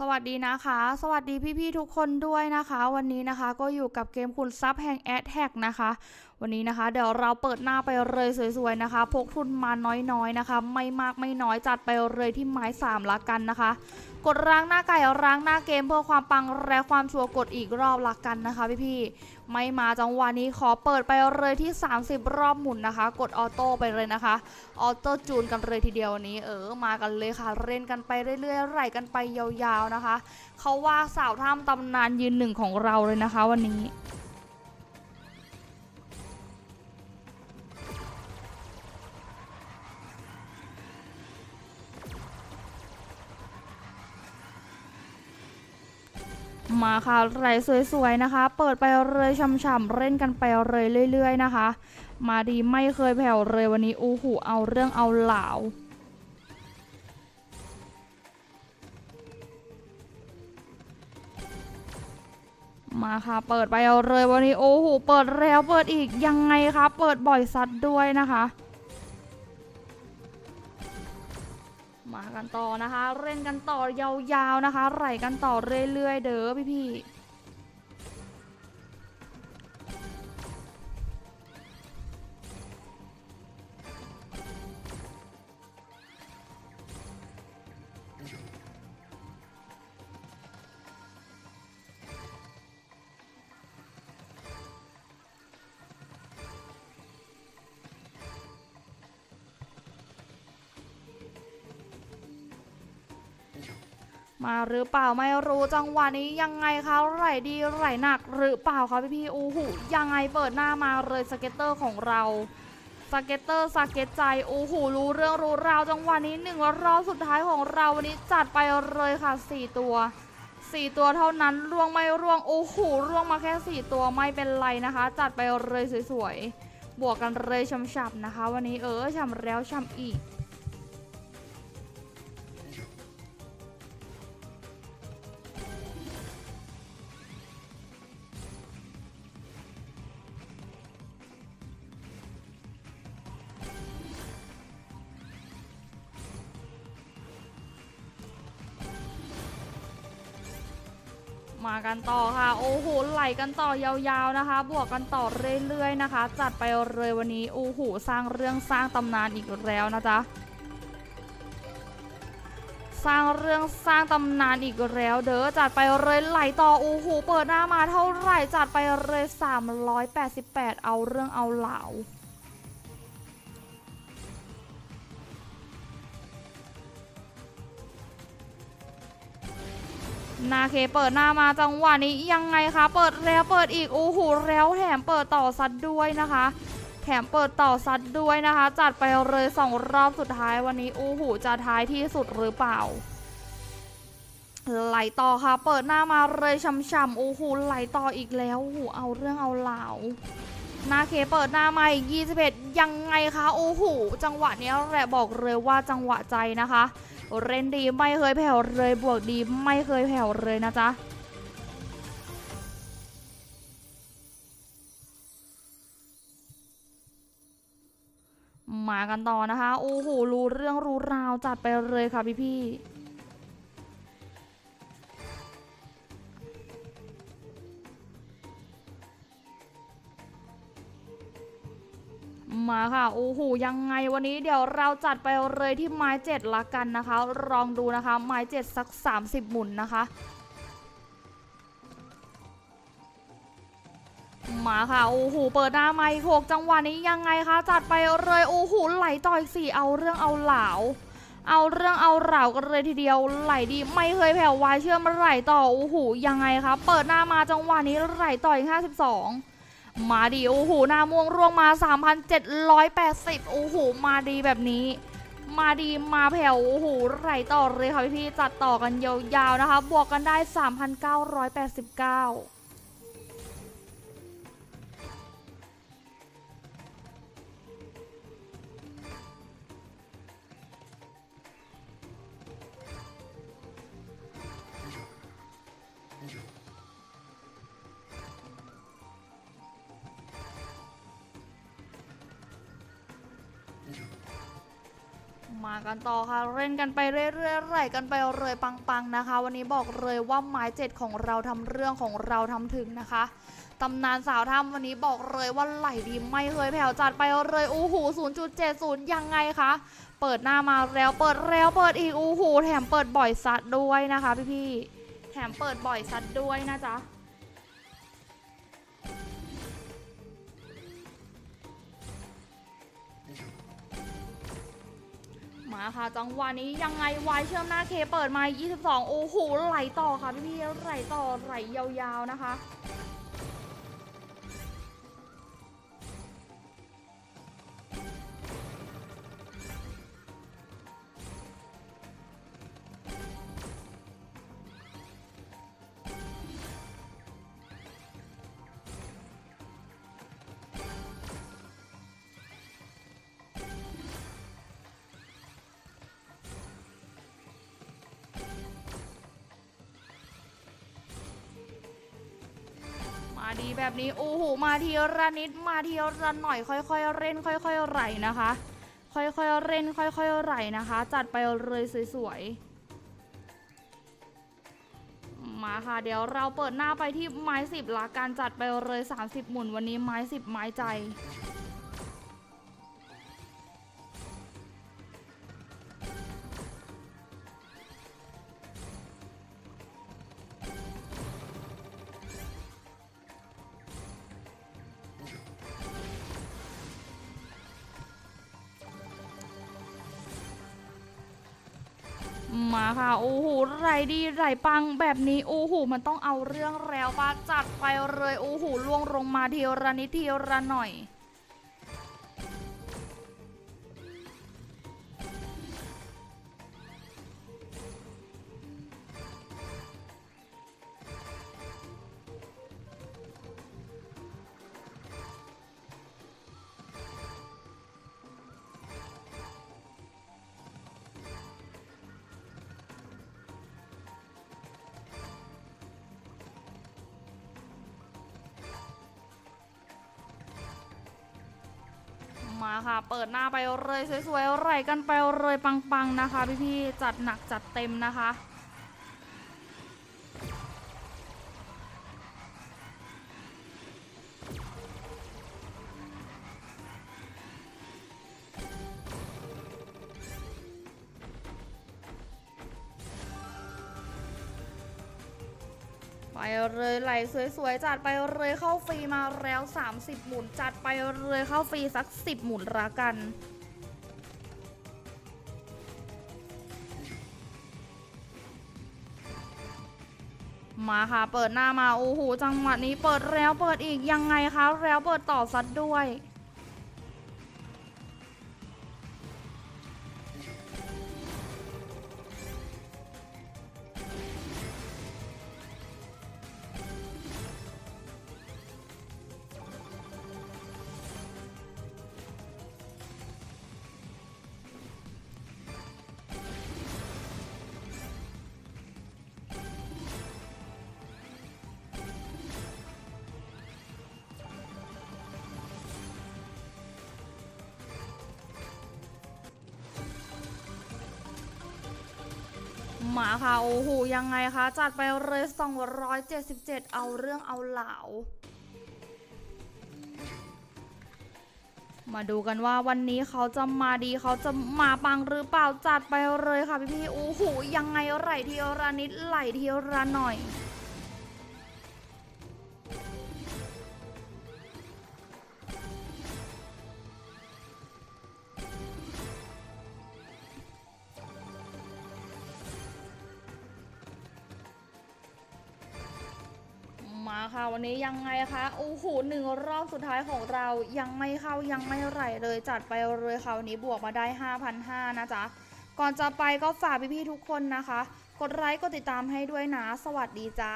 สวัสดีนะคะ สวัสดีพี่ๆทุกคนด้วยนะคะ วันนี้นะคะก็อยู่กับเกมคุณซับแห่งแอดแท็กนะคะวันนี้นะคะ เดี๋ยวเราเปิดหน้าไปเลยสวยๆนะคะ พกทุนมาน้อยๆนะคะ ไม่มากไม่น้อยจัดไปเลยที่ไม้สามละกันนะคะ กดล้างหน้าไก่ล้างหน้าเกมเพื่อความปังและความชัวร์กดอีกรอบละกันนะคะพี่ๆไม่มาจังหวะนี้ขอเปิดไปเลยที่ 30 รอบหมุนนะคะ กดออโต้ไปเลยนะคะออโต้จูนกันเลยทีเดียวนนี้ เออมากันเลยค่ะเล่นกันไปเรื่อยๆไหลกันไปยาวๆนะคะเขาว่าสาวท่ามตำนานยืนหนึ่งของเราเลยนะคะ วันนี้ มาค่ะไหลสวยๆนะคะ เปิดไปเลยช่ำๆเล่นกันไปเลยเรื่อย ๆ นะคะ มาดีไม่เคยแผ่วเลยวันนี้อู้หูเอาเรื่องเอาเหลามาค่ะ เปิดไปเอาเลยวันนี้โอ้โห เปิดแล้วเปิดอีกยังไงคะ เปิดบ่อยซัดด้วยนะคะ กันต่อนะคะ เล่นกันต่อยาวๆนะคะ ไหลกันต่อเรื่อยๆ เด้อพี่ๆ มาหรือเปล่าไม่รู้จังหวะนี้ยังไงคะไหลดีไหลหนักหรือเปล่าคะพี่พี่ๆอู้หูยังไงเปิดหน้ามาเลยสเก็ตเตอร์ของเราสเก็ตเตอร์สเก็ตใจอู้หูรู้เรื่องรู้ราวจังหวะนี้หนึ่งรอบสุดท้ายของเราวันนี้จัดไปเลยค่ะสี่ตัวสี่ตัวเท่านั้นร่วงไม่ร่วงโอ้โหร่วงมาแค่สี่ตัวไม่เป็นไรนะคะ จัดไปเลยสวยๆบวกกันเลยช่ำๆนะคะ วันนี้เออช่ำแล้วช่ำอีก มากันต่อค่ะ โอ้โหไหลกันต่อยาวๆนะคะ บวกกันต่อเรื่อยๆนะคะ จัดไปเลยวันนี้โอ้โหสร้างเรื่องสร้างตำนานอีกแล้วนะจ๊ะสร้างเรื่องสร้างตำนานอีกแล้วเด้อจัดไปเลยไหลต่อโอ้โหเปิดหน้ามาเท่าไหร่จัดไปเลย388 เอาเรื่องเอาเหลา นาเคเปิดหน้ามาจังหวะนี้ยังไงคะ เปิดแล้วเปิดอีกโอ้โหแล้วแถมเปิดต่อซัดด้วยนะคะ แถมเปิดต่อซัดด้วยนะคะ จัดไปเลยสองรอบสุดท้ายวันนี้โอ้โหจะท้ายที่สุดหรือเปล่า ไหลต่อค่ะ เปิดหน้ามาเลยช่ำๆโอ้โหไหลต่ออีกแล้วโอ้โหเอาเรื่องเอาเหลานาเคเปิดหน้ามาอีก21 ยังไงคะ โอ้โห จังหวะนี้แหละบอกเลยว่าจังหวะใจนะคะ เรนดีไม่เคยแผ่วเลยบวกดีไม่เคยแผ่วเลยนะจ๊ะมากันต่อนะคะ โอ้โหรู้เรื่องรู้ราวจัดไปเลยค่ะพี่พี่ มาค่ะโอ้โหยังไงวันนี้เดี๋ยวเราจัดไปเลยที่ไม้เจ็ดละกันนะคะลองดูนะคะไม้เจ็ดสัก 30 หมุนนะคะมาค่ะโอ้โหเปิดหน้าไม้หกจังหวะนี้ยังไงคะจัดไปเลยโอ้โหไหลต่ออีกสี่เอาเรื่องเอาเหลาเอาเรื่องเอาเหล่ากันเลยทีเดียวไหลดีไม่เคยแผ่ววายเชื่อมไหลต่อโอ้โหยังไงคะเปิดหน้ามาจังหวะนี้ไหลต่ออีก52 มาดีโอ้โหหน้าม่วงร่วงมา 3,780 โอ้โห มาดีแบบนี้ มาดีมาแผ่วโอ้โหไหลต่อเลยค่ะพี่ๆจัดต่อกันยาวๆนะคะ บวกกันได้ 3,989 มากันต่อค่ะ เล่นกันไปเรื่อยๆไหลกันไปเลยปังๆนะคะ วันนี้บอกเลยว่าไม้เจ็ดของเราทำเรื่องของเราทำถึงนะคะตำนานสาวถ้ำวันนี้บอกเลยว่าไหลดีไม่เคยแผ่วจัดไปเลยอู้หู0.70 ยังไงคะ เปิดหน้ามาแล้วเปิดแล้วเปิดอีกอู้หูแถมเปิดบ่อยซัดด้วยนะคะพี่ๆแถมเปิดบ่อยซัดด้วยนะจ๊ะ มาค่ะ จังหวะนี้ยังไงวายเชื่อมหน้าเคเปิดมา 22 โอ้โหไหลต่อค่ะพี่พี่ๆไหลต่อไหลยาวๆนะคะ แบบนี้โอ้โหมาทีละนิดมาทีละหน่อย ค่อยๆเร่นค่อย ๆ ไหลนะคะ ค่อยๆเร่นค่อย ๆ ไหลนะคะ จัดไปเลยสวยๆมาค่ะ เดี๋ยวเราเปิดหน้าไปที่ไม้สิบละการจัดไปเลย 30 หมุนวันนี้ไม้สิบไม้ใจ ค่ะโอ้โหไรดีไรปังแบบนี้โอ้โหมันต้องเอาเรื่องแล้วปะจัดไปเลยโอ้โหล่วงลงมาเทีละนิดทีละหน่อย ค่ะ เปิดหน้าไปเลยสวยๆไหลกันไปเลยปังๆนะคะ พี่ๆจัดหนักจัดเต็มนะคะ ไปเลยไหลสวยๆจัดไปเลยเข้าฟรีมาแล้ว 30 หมุนจัดไปเลยเข้าฟรีสัก 10 หมุนละกันมาค่ะ เปิดหน้ามา โอ้โห จังหวะนี้เปิดแล้วเปิดอีกยังไงคะ แล้วเปิดต่อซัดด้วย มาค่ะ โอ้โห ยังไงคะ จัดไปเลย277 เอาเรื่องเอาเหลามาดูกันว่าวันนี้เขาจะมาดีเขาจะมาปังหรือเปล่าจัดไปเลยค่ะพี่พี่โอ้โหยังไงไหลทีละนิดไหลทีละหน่อย มาค่ะ วันนี้ยังไงคะโอ้โหหนึ่งรอบสุดท้ายของเรายังไม่เข้ายังไม่ไหลเลยจัดไปเลยค่ะวันนี้บวกมาได้ 5,500นะจ๊ะ ก่อนจะไปก็ฝากพี่ๆทุกคนนะคะ กดไลค์กดติดตามให้ด้วยนะ สวัสดีจ้า